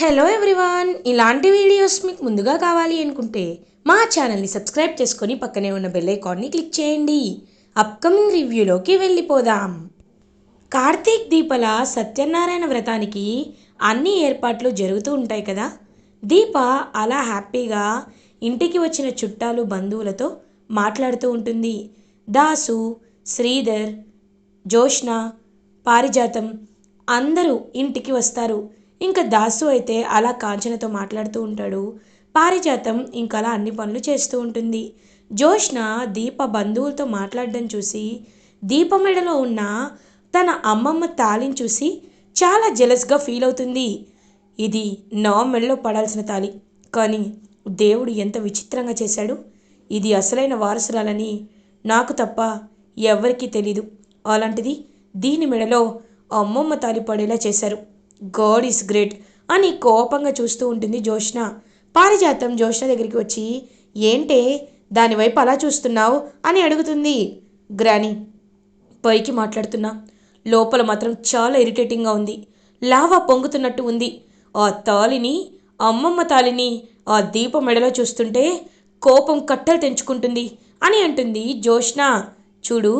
Hello everyone ఇలాంటి videos మీకు ముందుగా కావాలి అనుకుంటే మా ఛానల్ని సబ్స్క్రైబ్ చేసుకొని పక్కనే ఉన్న బెల్ ఐకాన్ని క్లిక్ చేయండి. అప్కమింగ్ రివ్యూలోకి వెళ్ళిపోదాం. కార్తీక్ దీపల సత్యనారాయణ వ్రతానికి అన్ని ఏర్పాట్లు జరుగుతూ ఉంటాయి కదా? దీప అలా హ్యాపీగా ఇంటికి వచ్చిన చుట్టాలు బంధువులతో మాట్లాడుతూ ఉంటుంది. దాసు శ్రీధర్ జోష్న పారిజాతం అందరూ ఇంటికి వస్తారు. ఇంకా దాసు అయితే అలా కాంచనతో మాట్లాడుతూ ఉంటాడు. పారిజాతం ఇంకలా అన్ని పనులు చేస్తూ ఉంటుంది. జోష్న దీప బంధువులతో మాట్లాడడం చూసి దీప మెడలో ఉన్న తన అమ్మమ్మ తాళిని చూసి చాలా జెలస్గా ఫీల్ అవుతుంది. ఇది నా మెడలో పడాల్సిన తాళి. కానీ దేవుడు ఎంత విచిత్రంగా చేశాడు. ఇది అసలైన వారసురాలని నాకు తప్ప ఎవరికీ తెలీదు. అలాంటిది దీని మెడలో అమ్మమ్మ తాలి పడేలా చేశారు. గాడ్ ఈస్ గ్రేట్ అని కోపంగా చూస్తూ ఉంటుంది జోష్న పారిజాతం జోష్న దగ్గరికి వచ్చి ఏంటే దానివైపు అలా చూస్తున్నావు? అని అడుగుతుంది. గ్రాని పైకి మాట్లాడుతున్నా. లోపల మాత్రం చాలా ఇరిటేటింగ్గా ఉంది. లావా పొంగుతున్నట్టు ఉంది. ఆ తాలిని అమ్మమ్మ తాలిని ఆ దీపం మెడలో చూస్తుంటే కోపం కట్టలు తెంచుకుంటుంది అని అంటుంది జోష్న చూడు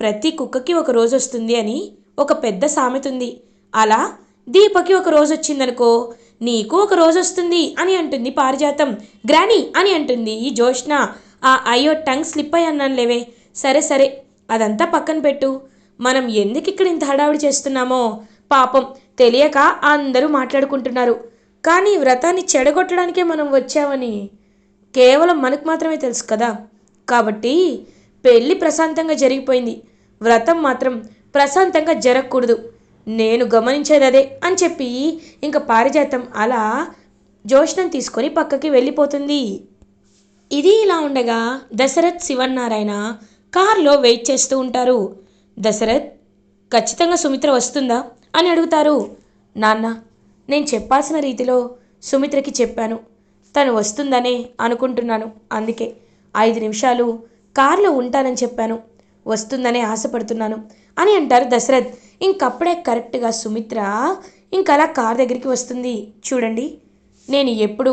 ప్రతి కుక్కకి ఒక రోజు వస్తుంది అని ఒక పెద్ద సామెత ఉంది. అలా దీపకి ఒక రోజు వచ్చిందనుకో నీకు ఒక రోజు వస్తుంది అని అంటుంది పారిజాతం. గ్రానీ అని అంటుంది ఈ జోష్న ఆ అయ్యో టంగ్ స్లిప్ అయి అన్నాను లేవే. సరే సరే అదంతా పక్కన పెట్టు. మనం ఎందుకు ఇక్కడ ఇంత హడావిడి చేస్తున్నామో? పాపం తెలియక అందరూ మాట్లాడుకుంటున్నారు. కానీ వ్రతాన్ని చెడగొట్టడానికే మనం వచ్చామని కేవలం మనకు మాత్రమే తెలుసు కదా. కాబట్టి పెళ్ళి ప్రశాంతంగా జరిగిపోయింది. వ్రతం మాత్రం ప్రశాంతంగా జరగకూడదు. నేను గమనించేది అదే అని చెప్పి ఇంకా పారిజాతం అలా జోష్నం తీసుకొని పక్కకి వెళ్ళిపోతుంది. ఇది ఇలా ఉండగా దశరథ్ శివన్నారాయణ కారులో వెయిట్ చేస్తూ ఉంటారు. దశరథ్ ఖచ్చితంగా సుమిత్ర వస్తుందా అని అడుగుతారు. నాన్న నేను చెప్పాల్సిన రీతిలో సుమిత్రకి చెప్పాను. తను వస్తుందనే అనుకుంటున్నాను. అందుకే ఐదు నిమిషాలు కార్లో ఉంటానని చెప్పాను. వస్తుందనే ఆశపడుతున్నాను అని అంటారు దశరథ్. ఇంకప్పుడే కరెక్ట్గా సుమిత్ర ఇంకలా కార్ దగ్గరికి వస్తుంది. చూడండి నేను ఎప్పుడు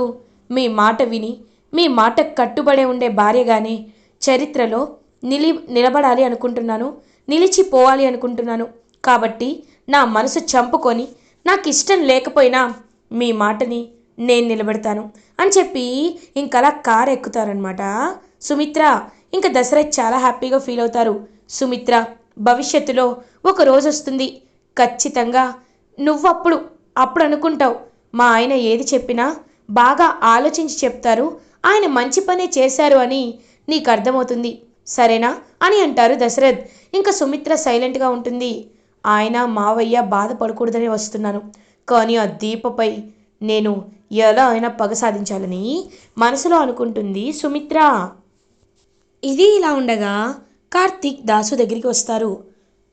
మీ మాట విని మీ మాట కట్టుబడే ఉండే భార్యగానే చరిత్రలో నిలి నిలబడాలి అనుకుంటున్నాను నిలిచిపోవాలి అనుకుంటున్నాను. కాబట్టి నా మనసు చంపుకొని నాకు ఇష్టం లేకపోయినా మీ మాటని నేను నిలబెడతాను అని చెప్పి ఇంకలా కార్ ఎక్కుతారనమాట సుమిత్ర ఇంకా దశరథ్ చాలా హ్యాపీగా ఫీల్ అవుతారు. సుమిత్ర భవిష్యత్తులో ఒక రోజు వస్తుంది. ఖచ్చితంగా నువ్వప్పుడు అప్పుడు అనుకుంటావు. మా ఆయన ఏది చెప్పినా బాగా ఆలోచించి చెప్తారు. ఆయన మంచి పనే చేశారు అని నీకు అర్థమవుతుంది. సరేనా? అని అంటారు దశరథ్. ఇంకా సుమిత్ర సైలెంట్గా ఉంటుంది. ఆయన మావయ్య బాధపడకూడదని వస్తున్నాను. కానీ ఆ దీపపై నేను ఎలా అయినా పగ సాధించాలని మనసులో అనుకుంటుంది సుమిత్ర. ఇది ఇలా ఉండగా కార్తీక్ దాసు దగ్గరికి వస్తారు.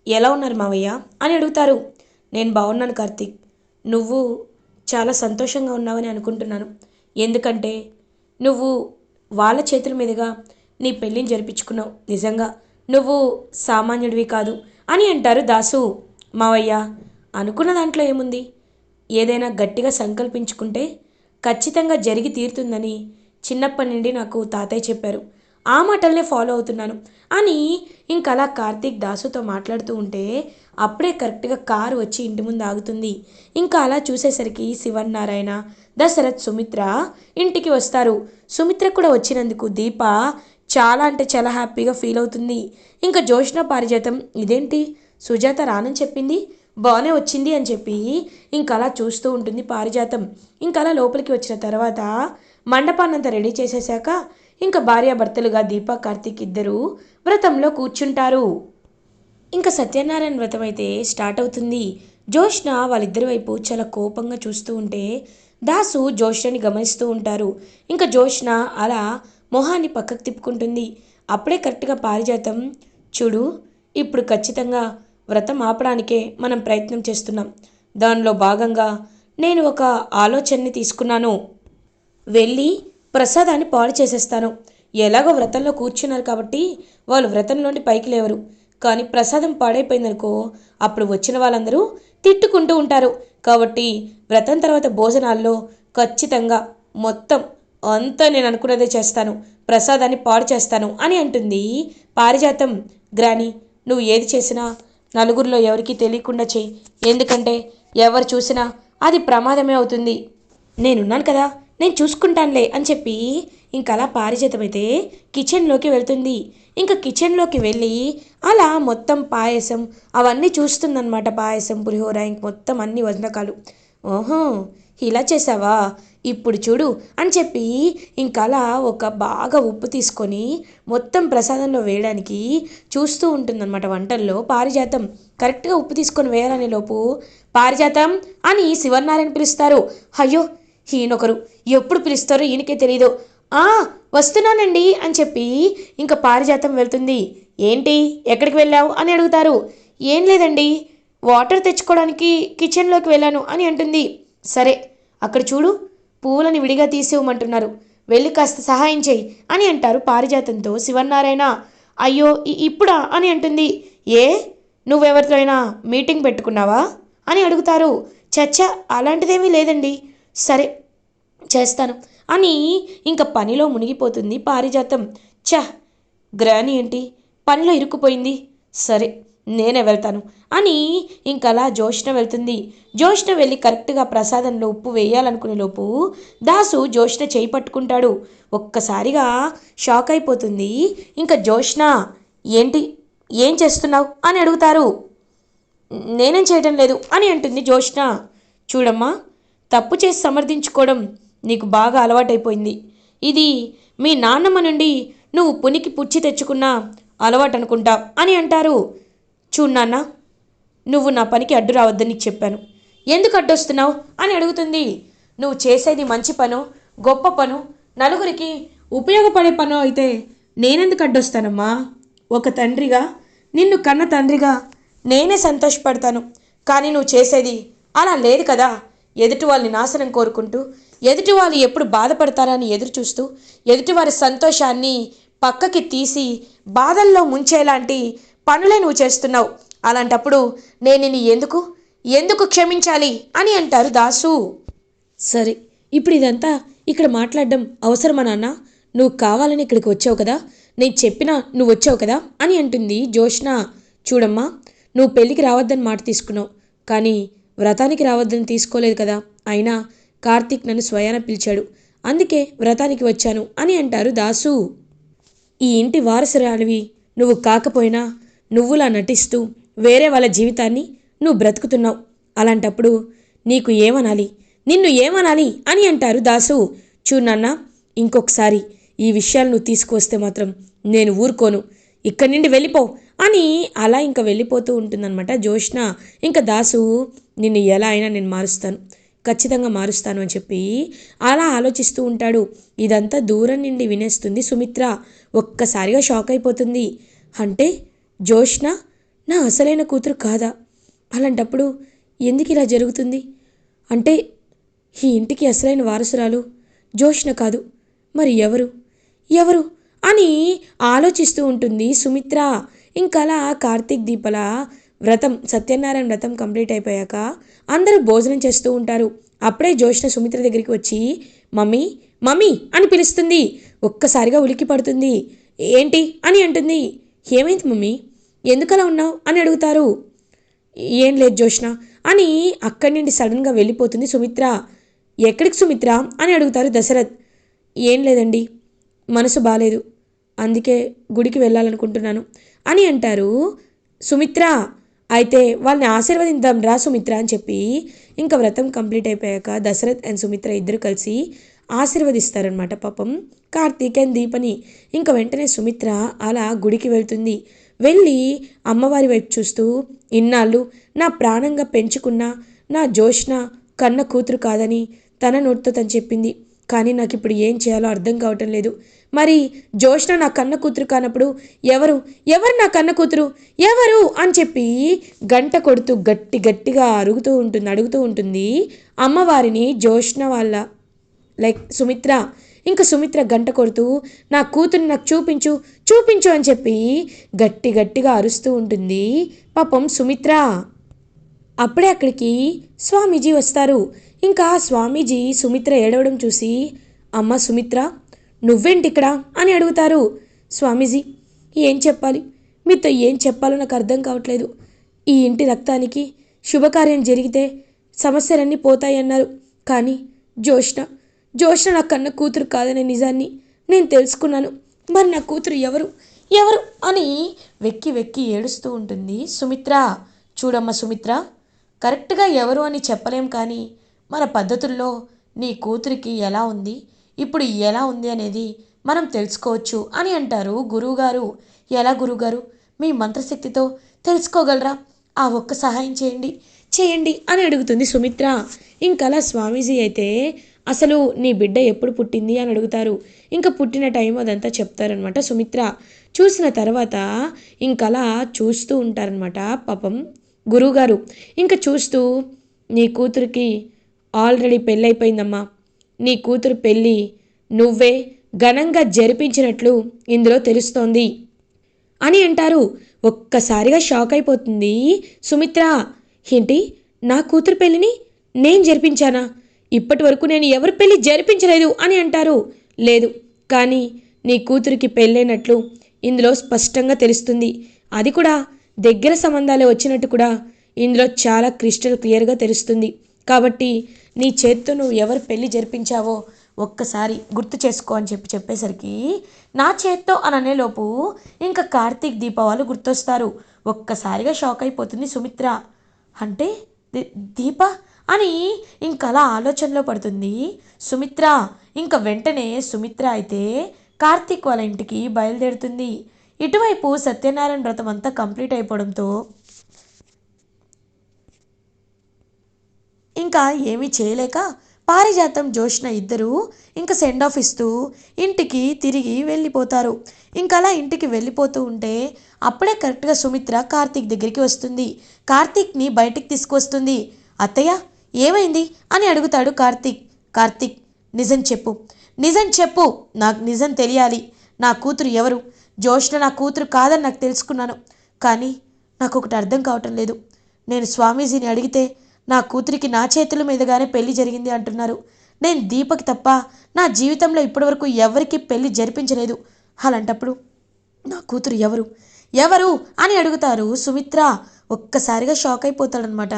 ఎలా ఉన్నారు మావయ్య? అని అడుగుతారు. నేను బాగున్నాను కార్తీక్. నువ్వు చాలా సంతోషంగా ఉన్నావని అనుకుంటున్నాను. ఎందుకంటే నువ్వు వాళ్ళ చేతుల మీదుగా నీ పెళ్ళిని జరిపించుకున్నావు. నిజంగా నువ్వు సామాన్యుడివి కాదు అని అంటారు దాసు. మావయ్య అనుకున్న దాంట్లో ఏముంది? ఏదైనా గట్టిగా సంకల్పించుకుంటే ఖచ్చితంగా జరిగి తీరుతుందని చిన్నప్పటి నుండి నాకు తాతయ్య చెప్పారు. ఆ మాటల్నే ఫాలో అవుతున్నాను. అని ఇంకలా కార్తీక్ దాసుతో మాట్లాడుతూ ఉంటే అప్పుడే కరెక్ట్గా కారు వచ్చి ఇంటి ముందు ఆగుతుంది. ఇంకా అలా చూసేసరికి శివన్నారాయణ దశరథ్ సుమిత్ర ఇంటికి వస్తారు. సుమిత్ర కూడా వచ్చినందుకు దీప చాలా అంటే చాలా హ్యాపీగా ఫీల్ అవుతుంది. ఇంకా జోష్ణ పారిజాతం ఇదేంటి? సుజాత రానని చెప్పింది? బాగానే వచ్చింది అని చెప్పి ఇంకలా చూస్తూ ఉంటుంది పారిజాతం. ఇంకలా లోపలికి వచ్చిన తర్వాత మండపాన్నంతా రెడీ చేసేసాక ఇంకా భార్యాభర్తలుగా దీపా కార్తీక్ ఇద్దరు వ్రతంలో కూర్చుంటారు. ఇంకా సత్యనారాయణ వ్రతం అయితే స్టార్ట్ అవుతుంది. జోష్న వాళ్ళిద్దరి వైపు చాలా కోపంగా చూస్తూ ఉంటే దాసు జోష్నని గమనిస్తూ ఉంటారు. ఇంకా జోష్న అలా మొహాన్ని పక్కకు తిప్పుకుంటుంది. అప్పుడే కరెక్ట్గా పారిజాతం. చూడు ఇప్పుడు ఖచ్చితంగా వ్రతం ఆపడానికే మనం ప్రయత్నం చేస్తున్నాం. దానిలో భాగంగా నేను ఒక ఆలోచనని తీసుకున్నాను. వెళ్ళి ప్రసాదాన్ని పాడు చేసేస్తాను. ఎలాగో వ్రతంలో కూర్చున్నారు కాబట్టి వాళ్ళు వ్రతంలోని పైకి లేవరు. కానీ ప్రసాదం పాడైపోయిందనుకో అప్పుడు వచ్చిన వాళ్ళందరూ తిట్టుకుంటూ ఉంటారు. కాబట్టి వ్రతం తర్వాత భోజనాల్లో ఖచ్చితంగా మొత్తం అంతా నేను అనుకున్నదే చేస్తాను. ప్రసాదాన్ని పాడు చేస్తాను అని అంటుంది పారిజాతం. గ్రాని నువ్వు ఏది చేసినా నలుగురిలో ఎవరికీ తెలియకుండా చేయి. ఎందుకంటే ఎవరు చూసినా అది ప్రమాదమే అవుతుంది. నేనున్నాను కదా. నేను చూసుకుంటానులే అని చెప్పి ఇంకా అలా పారిజాతమైతే కిచెన్లోకి వెళ్తుంది. ఇంకా కిచెన్లోకి వెళ్ళి అలా మొత్తం పాయసం అవన్నీ చూస్తుందన్నమాట. పాయసం పులిహోర ఇంక మొత్తం అన్ని వంటకాలు. ఓహో ఇలా చేసావా? ఇప్పుడు చూడు అని చెప్పి ఇంకలా ఒక బాగా ఉప్పు తీసుకొని మొత్తం ప్రసాదంలో వేయడానికి చూస్తూ ఉంటుందన్నమాట వంటల్లో పారిజాతం. కరెక్ట్గా ఉప్పు తీసుకొని వేయాలనే లోపు పారిజాతం అని శివనారాయణ పిలుస్తారు. అయ్యో ఈయనొకరు. ఎప్పుడు పిలుస్తారో ఈయనకే తెలియదు ఆ వస్తున్నానండి అని చెప్పి ఇంకా పారిజాతం వెళ్తుంది. ఏంటి? ఎక్కడికి వెళ్ళావు? అని అడుగుతారు. ఏం లేదండి. వాటర్ తెచ్చుకోవడానికి కిచెన్లోకి వెళ్ళాను అని అంటుంది. సరే అక్కడ చూడు. పువ్వులని విడిగా తీసేవమంటున్నారు వెళ్ళి కాస్త సహాయం చేయి అని అంటారు పారిజాతంతో శివన్నారాయణ. అయ్యో ఇప్పుడా? అని అంటుంది. ఏ? నువ్వెవరితో అయినా మీటింగ్ పెట్టుకున్నావా? అని అడుగుతారు. చచ్చ అలాంటిదేమీ లేదండి. సరే చేస్తాను. అని ఇంకా పనిలో మునిగిపోతుంది పారిజాతం. చ గ్రాని ఏంటి? పనిలో ఇరుక్కుపోయింది. సరే నేనే వెళ్తాను. అని ఇంకలా జోష్న వెళ్తుంది. జోష్న వెళ్ళి కరెక్ట్గా ప్రసాదంలో ఉప్పు వేయాలనుకునే లోపు దాసు జోష్న చేయి పట్టుకుంటాడు. ఒక్కసారిగా షాక్ అయిపోతుంది. ఇంకా జోష్న ఏంటి? ఏం చేస్తున్నావు? అని అడుగుతారు. నేనేం చేయటం లేదు అని అంటుంది జోష్న చూడమ్మా తప్పు చేసి సమర్థించుకోవడం నీకు బాగా అలవాటైపోయింది. ఇది మీ నాన్నమ్మ నుండి నువ్వు పునికి పుచ్చి తెచ్చుకున్న అలవాటు అనుకుంటా అని అంటారు. చూడు నాన్న నువ్వు నా పనికి అడ్డు రావద్దని చెప్పాను. ఎందుకు అడ్డొస్తున్నావు అని అడుగుతుంది. నువ్వు చేసేది మంచి పను గొప్ప పను నలుగురికి ఉపయోగపడే పను అయితే నేనెందుకు అడ్డొస్తానమ్మా? ఒక తండ్రిగా నిన్ను కన్న తండ్రిగా నేనే సంతోషపడతాను. కానీ నువ్వు చేసేది అలా లేదు కదా. ఎదుటి వాళ్ళని నాశనం కోరుకుంటూ ఎదుటి వాళ్ళు ఎప్పుడు బాధపడతారని ఎదురు చూస్తూ ఎదుటివారి సంతోషాన్ని పక్కకి తీసి బాధల్లో ముంచేలాంటి పనులే నువ్వు చేస్తున్నావు. అలాంటప్పుడు నేను నిన్ను ఎందుకు ఎందుకు క్షమించాలి అని అంటారు దాసు. సరే ఇప్పుడు ఇదంతా ఇక్కడ మాట్లాడడం అవసరమా నాన్న? నువ్వు కావాలని ఇక్కడికి వచ్చావు కదా? నేను చెప్పినా నువ్వు వచ్చావు కదా? అని అంటుంది జోష్న చూడమ్మా నువ్వు పెళ్ళికి రావద్దని మాట తీసుకున్నావు. కానీ వ్రతానికి రావద్దని తీసుకోలేదు కదా? అయినా కార్తీక్ నన్ను స్వయాన పిలిచాడు. అందుకే వ్రతానికి వచ్చాను అని అంటారు దాసు. ఈ ఇంటి వారసురాలివి. నువ్వు కాకపోయినా నువ్వులా నటిస్తూ వేరే వాళ్ళ జీవితాన్ని నువ్వు బ్రతుకుతున్నావు. అలాంటప్పుడు నీకు ఏమనాలి? నిన్ను ఏమనాలి అని అంటారు దాసు. చూడన్నా ఇంకొకసారి ఈ విషయాలు నువ్వు తీసుకువస్తే మాత్రం నేను ఊరుకోను. ఇక్కడి నుండి వెళ్ళిపో. అని అలా ఇంకా వెళ్ళిపోతూ ఉంటుందన్నమాట. జోష్న ఇంకా దాసు నిన్ను ఎలా అయినా నేను మారుస్తాను ఖచ్చితంగా మారుస్తాను అని చెప్పి అలా ఆలోచిస్తూ ఉంటాడు. ఇదంతా దూరం నుండి వినేస్తుంది సుమిత్ర. ఒక్కసారిగా షాక్ అయిపోతుంది. అంటే జోష్న నా అసలైన కూతురు కాదా? అలాంటప్పుడు ఎందుకు ఇలా జరుగుతుంది? అంటే ఈ ఇంటికి అసలైన వారసురాలు జోష్న కాదు మరి ఎవరు? ఎవరు? అని ఆలోచిస్తూ ఉంటుంది సుమిత్ర. ఇంకలా కార్తీక్ దీపల వ్రతం సత్యనారాయణ వ్రతం కంప్లీట్ అయిపోయాక అందరూ భోజనం చేస్తూ ఉంటారు. అప్పుడే జోష్న సుమిత్ర దగ్గరికి వచ్చి మమ్మీ మమ్మీ అని పిలుస్తుంది. ఒక్కసారిగా ఉలికి పడుతుంది. ఏంటి? అని అంటుంది. ఏమైంది మమ్మీ? ఎందుకలా ఉన్నావు? అని అడుగుతారు. ఏం లేదు జోష్ణ అని అక్కడి నుండి సడన్గా వెళ్ళిపోతుంది సుమిత్ర. ఎక్కడికి సుమిత్ర? అని అడుగుతారు దశరథ్. ఏం లేదండి మనసు బాగాలేదు అందుకే గుడికి వెళ్ళాలనుకుంటున్నాను. అని అంటారు. సుమిత్ర అయితే వాళ్ళని ఆశీర్వదిద్దాం రా సుమిత్ర అని చెప్పి ఇంకా వ్రతం కంప్లీట్ అయిపోయాక దశరథ్ అండ్ సుమిత్ర ఇద్దరు కలిసి ఆశీర్వదిస్తారనమాట పాపం. కార్తీక్ అండ్ దీపని. ఇంకా వెంటనే సుమిత్ర అలా గుడికి వెళ్తుంది. వెళ్ళి అమ్మవారి వైపు చూస్తూ ఇన్నాళ్ళు నా ప్రాణంగా పెంచుకున్న నా జోష్న కన్న కూతురు కాదని తన నోటితో తను చెప్పింది కానీ నాకు ఇప్పుడు ఏం చేయాలో అర్థం కావటం లేదు. మరి జోష్న నా కన్న కూతురు కానప్పుడు ఎవరు? ఎవరు నా కన్న కూతురు? ఎవరు? అని చెప్పి గంట కొడుతూ గట్టి గట్టిగా అరుగుతూ ఉంటుంది అడుగుతూ ఉంటుంది అమ్మవారిని జోష్న వాళ్ళ లైక్ సుమిత్ర. ఇంకా సుమిత్ర గంట కొడుతూ నా కూతురు నాకు చూపించు చూపించు అని చెప్పి గట్టి గట్టిగా అరుస్తూ ఉంటుంది. పాపం సుమిత్ర. అప్పుడే అక్కడికి స్వామీజీ వస్తారు. ఇంకా స్వామీజీ సుమిత్ర ఏడవడం చూసి అమ్మ సుమిత్ర నువ్వేంటి ఇక్కడ అని అడుగుతారు. స్వామీజీ ఏం చెప్పాలి? మీతో ఏం చెప్పాలో నాకు అర్థం కావట్లేదు. ఈ ఇంటి రక్తానికి శుభకార్యం జరిగితే సమస్యలన్నీ పోతాయన్నారు. కానీ జోష్ణ జోష్ణ నా కన్న కూతురు కాదనే నిజాన్ని నేను తెలుసుకున్నాను. మరి నా కూతురు ఎవరు? ఎవరు? అని వెక్కి వెక్కి ఏడుస్తూ ఉంటుంది సుమిత్ర. చూడమ్మ సుమిత్ర కరెక్ట్గా ఎవరు అని చెప్పలేం కానీ మన పద్ధతుల్లో నీ కూతురికి ఎలా ఉంది? ఇప్పుడు ఎలా ఉంది అనేది మనం తెలుసుకోవచ్చు అని అంటారు గురువుగారు. ఎలా గురువుగారు? మీ మంత్రశక్తితో తెలుసుకోగలరా? ఆ ఒక్క సహాయం చేయండి. చేయండి అని అడుగుతుంది సుమిత్ర. ఇంకలా స్వామీజీ అయితే అసలు నీ బిడ్డ ఎప్పుడు పుట్టింది అని అడుగుతారు. ఇంకా పుట్టిన టైం అదంతా చెప్తారనమాట సుమిత్ర. చూసిన తర్వాత ఇంకలా చూస్తూ ఉంటారనమాట పాపం గురువుగారు. ఇంకా చూస్తూ నీ కూతురికి ఆల్రెడీ పెళ్ళైపోయిందమ్మా. నీ కూతురు పెళ్ళి నువ్వే ఘనంగా జరిపించినట్లు ఇందులో తెలుస్తోంది. అని అంటారు. ఒక్కసారిగా షాక్ అయిపోతుంది సుమిత్ర ఏంటి? నా కూతురు పెళ్ళిని నేను జరిపించానా? ఇప్పటి వరకు నేను ఎవరి పెళ్ళి జరిపించలేదు అని అంటారు. లేదు కానీ నీ కూతురికి పెళ్ళైనట్లు ఇందులో స్పష్టంగా తెలుస్తుంది. అది కూడా దగ్గర సంబంధాలే వచ్చినట్టు కూడా ఇందులో చాలా క్రిస్టల్ క్లియర్గా తెలుస్తుంది. కాబట్టి నీ చేత్తో నువ్వు ఎవరు పెళ్ళి జరిపించావో ఒక్కసారి గుర్తు చేసుకో అని చెప్పి చెప్పేసరికి నా చేత్తో అని అనేలోపు ఇంకా కార్తీక్ దీపావళి గుర్తొస్తారు. ఒక్కసారిగా షాక్ అయిపోతుంది సుమిత్ర. అంటే దీప? అని ఇంకలా ఆలోచనలో పడుతుంది. సుమిత్ర ఇంకా వెంటనే సుమిత్ర అయితే కార్తీక్ వాళ్ళ ఇంటికి బయలుదేరుతుంది. ఇటువైపు సత్యనారాయణ వ్రతం అంతా కంప్లీట్ అయిపోవడంతో ఇంకా ఏమీ చేయలేక పారిజాతం జోష్న ఇద్దరు ఇంకా సెండ్ ఆఫ్ ఇస్తూ ఇంటికి తిరిగి వెళ్ళిపోతారు. ఇంకా అలా ఇంటికి వెళ్ళిపోతూ ఉంటే అప్పుడే కరెక్ట్గా సుమిత్ర కార్తీక్ దగ్గరికి వస్తుంది. కార్తీక్ని బయటికి తీసుకొస్తుంది అత్తయ్య ఏమైంది? అని అడుగుతాడు కార్తీక్. కార్తీక్ నిజం చెప్పు. నిజం చెప్పు. నాకు నిజం తెలియాలి. నా కూతురు ఎవరు? జోష్న నా కూతురు కాదని నాకు తెలుసుకున్నాను. కానీ నాకు ఒకటి అర్థం కావటం లేదు. నేను స్వామీజీని అడిగితే నా కూతురికి నా చేతుల మీదుగానే పెళ్ళి జరిగింది అంటున్నారు. నేను దీపక్ తప్ప నా జీవితంలో ఇప్పటివరకు ఎవరికి పెళ్ళి జరిపించలేదు. అలాంటప్పుడు నా కూతురు ఎవరు? ఎవరు అని అడుగుతారు సుమిత్ర. ఒక్కసారిగా షాక్ అయిపోతాడనమాట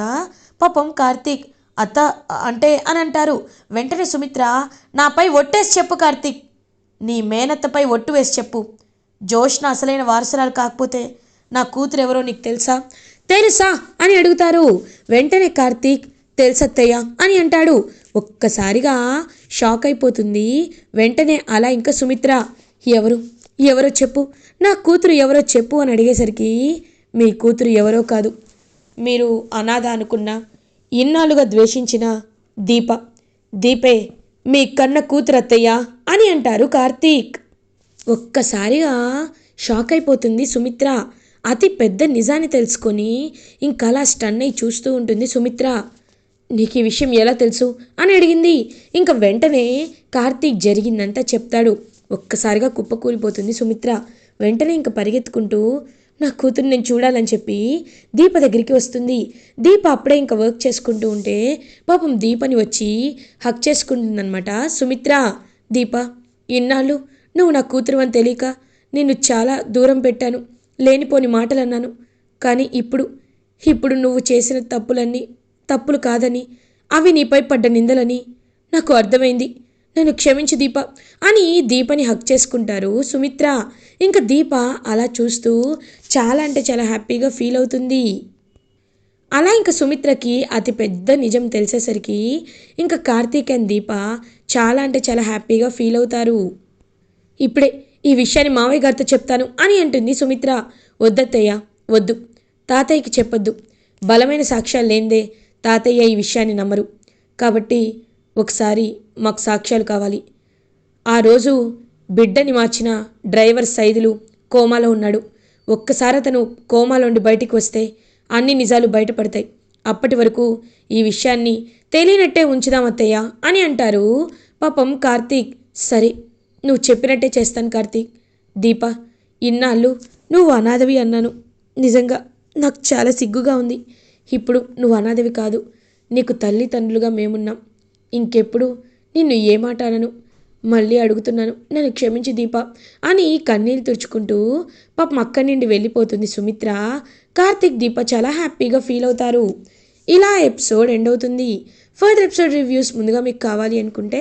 పాపం కార్తీక్. అత్త అంటే అని అంటారు. వెంటనే సుమిత్ర నాపై ఒట్టేసి చెప్పు కార్తీక్. నీ మేనత్తపై ఒట్టు వేసి చెప్పు. జోష్న అసలైన వారసురాలు కాకపోతే నా కూతురు ఎవరో నీకు తెలుసా? తెలుసా అని అడుగుతారు. వెంటనే కార్తీక్ తెలుసత్తయ్య అని అంటాడు. ఒక్కసారిగా షాక్ అయిపోతుంది. వెంటనే అలా ఇంకా సుమిత్ర ఎవరు? ఎవరో చెప్పు. నా కూతురు ఎవరో చెప్పు అని అడిగేసరికి మీ కూతురు ఎవరో కాదు. మీరు అనాథ అనుకున్న ఇన్నాళ్ళుగా ద్వేషించిన దీప. దీపే మీ కన్న కూతురు అత్తయ్య అని అంటారు కార్తీక్. ఒక్కసారిగా షాక్ అయిపోతుంది సుమిత్ర. అతి పెద్ద నిజాన్ని తెలుసుకొని ఇంకలా స్టన్ అయి చూస్తూ ఉంటుంది సుమిత్ర. నీకు ఈ విషయం ఎలా తెలుసు? అని అడిగింది. ఇంకా వెంటనే కార్తీక్ జరిగిందంతా చెప్తాడు. ఒక్కసారిగా కుప్పకూలిపోతుంది సుమిత్ర. వెంటనే ఇంక పరిగెత్తుకుంటూ నా కూతురు నేను చూడాలని చెప్పి దీప దగ్గరికి వస్తుంది. దీప అప్పుడే ఇంకా వర్క్ చేసుకుంటూ ఉంటే పాపం దీపని వచ్చి హక్ చేసుకుంటుందన్నమాట. సుమిత్ర దీప ఇన్నాళ్ళు నువ్వు నా కూతురు అని తెలియక నిన్ను చాలా దూరం పెట్టాను. లేనిపోని మాటలు అన్నాను కానీ ఇప్పుడు ఇప్పుడు నువ్వు చేసిన తప్పులన్నీ తప్పులు కాదని అవి నీపై పడ్డ నిందలని నాకు అర్థమైంది. నన్ను క్షమించు దీప అని దీపని హక్ చేసుకుంటారు సుమిత్ర. ఇంకా దీప అలా చూస్తూ చాలా అంటే చాలా హ్యాపీగా ఫీల్ అవుతుంది. అలా ఇంకా సుమిత్రకి అతి పెద్ద నిజం తెలిసేసరికి ఇంకా కార్తీక్ అండ్ దీప చాలా అంటే చాలా హ్యాపీగా ఫీల్ అవుతారు. ఇప్పుడే ఈ విషయాన్ని మావయ్య గారితో చెప్తాను అని అంటుంది సుమిత్ర. వద్దత్తయ్య వద్దు. తాతయ్యకి చెప్పొద్దు. బలమైన సాక్ష్యాలు లేందే తాతయ్య ఈ విషయాన్ని నమ్మరు. కాబట్టి ఒకసారి మాకు సాక్ష్యాలు కావాలి. ఆ రోజు బిడ్డని మార్చిన డ్రైవర్ సైదులు కోమాలో ఉన్నాడు. ఒక్కసారి అతను కోమాలోండి బయటికి వస్తే అన్ని నిజాలు బయటపడతాయి. అప్పటి వరకు ఈ విషయాన్ని తెలియనట్టే ఉంచుదాం అత్తయ్య అని అంటారు. పాపం కార్తీక్ సరే. నువ్వు చెప్పినట్టే చేస్తాను కార్తీక్. దీప ఇన్నాళ్ళు నువ్వు అనాథవి అన్నాను. నిజంగా నాకు చాలా సిగ్గుగా ఉంది. ఇప్పుడు నువ్వు అనాథవి కాదు. నీకు తల్లిదండ్రులుగా మేమున్నాం. ఇంకెప్పుడు నిన్ను ఏ మాట అనను? మళ్ళీ అడుగుతున్నాను. నన్ను క్షమించి దీప అని కన్నీళ్ళు తుడుచుకుంటూ పాపం అక్కడి నుండి వెళ్ళిపోతుంది సుమిత్ర. కార్తిక్ దీప చాలా హ్యాపీగా ఫీల్ అవుతారు. ఇలా ఎపిసోడ్ ఎండ్ అవుతుంది. ఫర్దర్ ఎపిసోడ్ రివ్యూస్ ముందుగా మీకు కావాలి అనుకుంటే